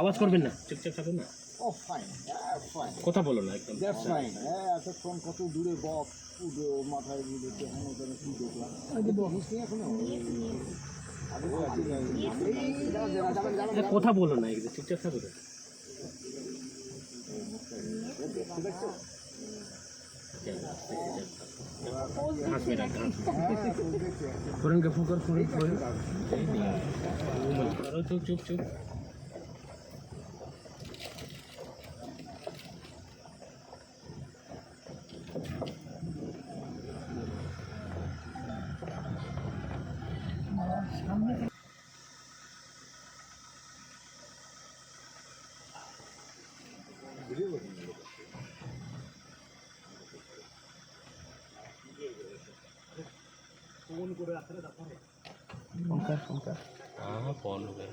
আওয়াজ করবেন না। চুপচাপ থাকুন না। ও ফাইন ফাইন কথা বলো না একদম। হ্যাঁ এতক্ষণ কত দূরে বক মাথায় দিয়ে কি দেখলাম। কথা বলো না একদম। চুপচাপ থাকুন। দেখতে দেখছ? হাসবে না হাসবে হ্যাঁ, তো দেখছি। ফোরনকে ফোন কর চুপ চুপ চুপ ফোন করে রাখলে তারপরে। সংখ্যা সংখ্যা হ্যাঁ ফোন করে